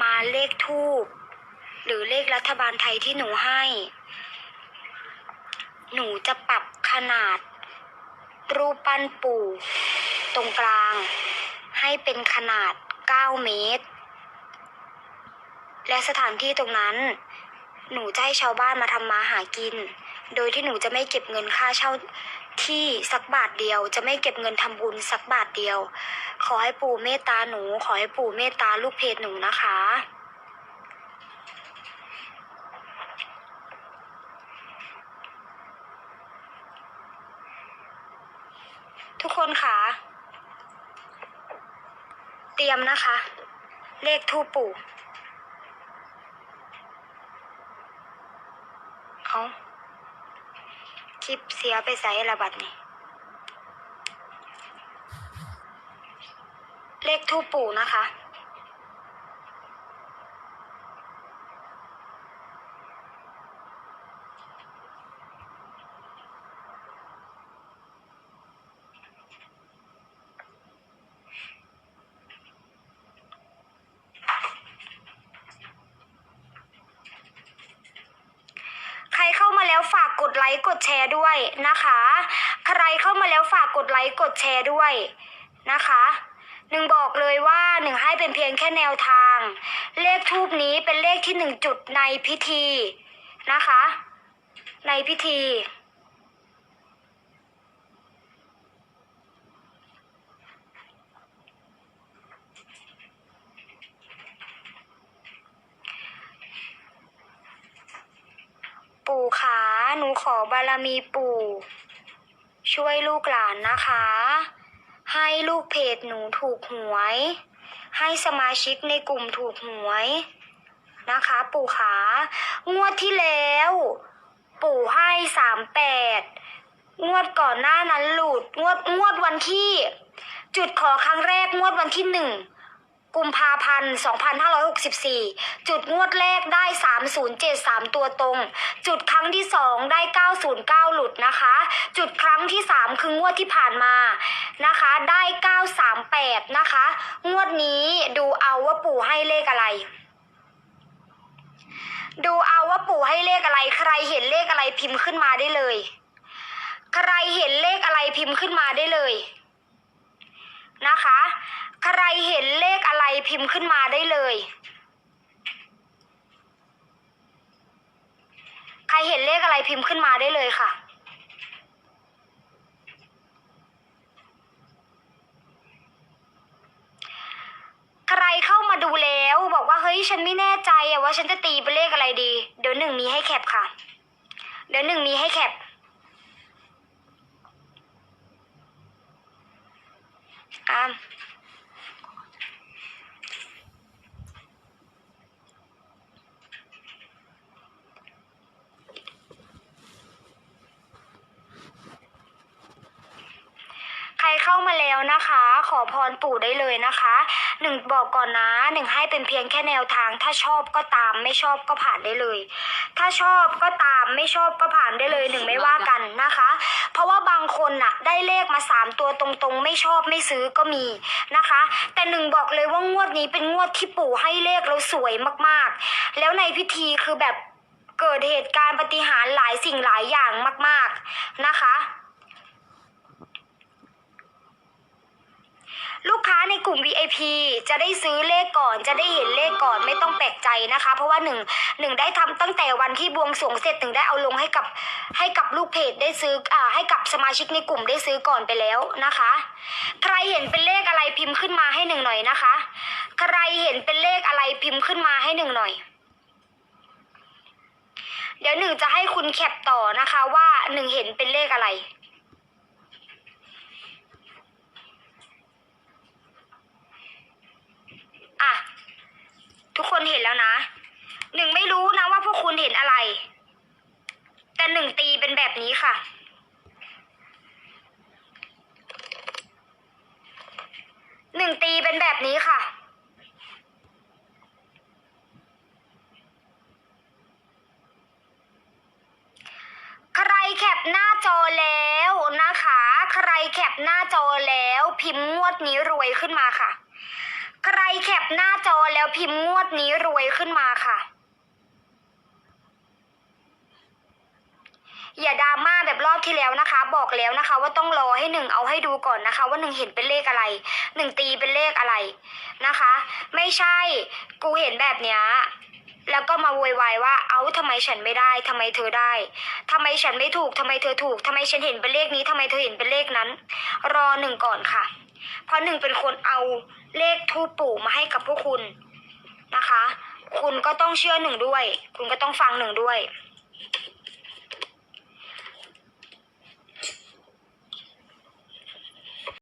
มาเลขทูบหรือเลขรัฐบาลไทยที่หนูให้ หนูจะปรับขนาด รูปปั้นปู่ ตรงกลาง ให้เป็นขนาด 9 เมตร และสถานที่ตรงนั้น หนูจะให้ชาวบ้านมาทำมาหากิน โดยที่หนูจะไม่เก็บเงินค่าเช่า ที่สักบาทเดียว จะไม่เก็บเงินทำบุญสักบาทเดียว ขอให้ปู่เมตตาหนู ขอให้ปู่เมตตาลูกเพจหนูนะคะ ทุกคนค่ะ เตรียมนะคะ เลขทูปปู่เอา คลิปเสียไปใส่ระบัดนี่ เลขทูปปู่นะคะ ใครเข้ามาแล้วฝา กดไลค์กดแชร์ด้วยนะคะ ใครเข้ามาแล้วฝากกดไลค์กดแชร์ด้วยนะคะหนึ่งบอกเลยว่าหนึ่งให้เป็นเพียงแค่แนวทาง เลขทูปนี้เป็นเลขที่หนึ่งจุดในพิธีนะคะ ในพิธี ปู่ขา หนูขอบารมีปู่ ช่วยลูกหลานนะคะ ให้ลูกเพจหนูถูกหวย ให้สมาชิกในกลุ่มถูกหวย นะคะ ปู่ขางวดที่แล้ว ปู่ให้สามแปดงวดก่อนหน้านั้นหลุดงวดงวดวันที่ จุดขอครั้งแรกงวดวันที่หนึ่ง กุมภาพันธ์ 2564 จุดงวดแรกได้ 3073 ตัวตรง จุดครั้งที่ 2 ได้ 909 หลุดนะคะ จุดครั้งที่ 3 คืองวดที่ผ่านมานะคะ ได้ 938 นะคะ งวดนี้ดูเอาว่าปู่ให้เลขอะไรดูเอาว่าปู่ให้เลขอะไร ใครเห็นเลขอะไรพิมพ์ขึ้นมาได้เลย ใครเห็นเลขอะไรพิมพ์ขึ้นมาได้เลย นะคะ ใครเห็นเลขอะไรพิมพ์ขึ้นมาได้เลย ใครเห็นเลขอะไรพิมพ์ขึ้นมาได้เลยค่ะใครเข้ามาดูแล้วบอกว่าเฮ้ยฉันไม่แน่ใจอะว่าฉันจะตีเป็นเลขอะไรดี เดี๋ยวหนึ่งมีให้แคปค่ะ เดี๋ยวหนึ่งมีให้แคป อ่า ใคร เข้ามาแล้วนะคะ ขอพรปู่ได้เลยนะคะหนึ่งบอกก่อนนะหนึ่งให้เป็นเพียงแค่แนวทาง ถ้าชอบก็ตามไม่ชอบก็ผ่านได้เลย ถ้าชอบก็ตามไม่ชอบก็ผ่านได้เลยหนึ่งไม่ว่ากันนะคะ เพราะว่าบางคนน่ะ ได้เลขมาสามตัวตรงๆ ไม่ชอบไม่ซื้อก็มีนะคะ แต่หนึ่งบอกเลยว่างวดนี้เป็นงวดที่ปู่ให้เลขเราสวยมากๆ แล้วในพิธีคือแบบเกิดเหตุการณ์ปฏิหารหลายสิ่งหลายอย่างมาก ๆนะคะ ลู กลุ่ม VIP จะได้ซื้อเลขก่อน จะได้เห็นเลขก่อนไม่ต้องแปลกใจนะคะ เพราะว่าหนึ่งหนึ่งได้ทำตั้งแต่วันที่บวงสรวงเสร็จถึงได้เอาลงให้กับให้กับลูกเพจได้ซื้ออ่าให้กับสมาชิกในกลุ่มได้ซื้อก่อนไปแล้วนะคะ ใครเห็นเป็นเลขอะไรพิมพ์ขึ้นมาให้หนึ่งหน่อยนะคะ ใครเห็นเป็นเลขอะไรพิมพ์ขึ้นมาให้หนึ่งหน่อยเดี๋ยวหนึ่งจะให้คุณแคปต่อนะคะว่าหนึ่งเห็นเป็นเลขอะไร อะ ทุกคนเห็นแล้วนะ หนึ่งไม่รู้นะว่าพวกคุณเห็นอะไร แต่หนึ่งตีเป็นแบบนี้ค่ะ หนึ่งตีเป็นแบบนี้ค่ะ ใครแคปหน้าจอแล้วนะคะ ใครแคปหน้าจอแล้วพิมพ์งวดนี้รวยขึ้นมาค่ะใครแคปหน้าจอแล้วพิมพ์งวดนี้รวยขึ้นมาค่ะ อย่าดราม่าแบบรอบที่แล้วนะคะ บอกแล้วนะคะ ว่าต้องรอให้หนึ่งเอาให้ดูก่อนนะคะ ว่าหนึ่งเห็นเป็นเลขอะไรหนึ่งตีเป็นเลขอะไรนะคะ ไม่ใช่กูเห็นแบบเนี้ยแล้วก็มาโวยวายว่าเอ้าทำไมฉันไม่ได้ทำไมเธอได้ทำไมฉันไม่ถูกทำไมเธอถูกทำไมฉันเห็นเป็นเลขนี้ทำไมเธอเห็นเป็นเลขนั้น รอหนึ่งก่อนค่ะ เพราะหนึ่งเป็นคนเอาเลขทูปปู่มาให้กับพวกคุณนะคะ คุณก็ต้องเชื่อหนึ่งด้วย คุณก็ต้องฟังหนึ่งด้วย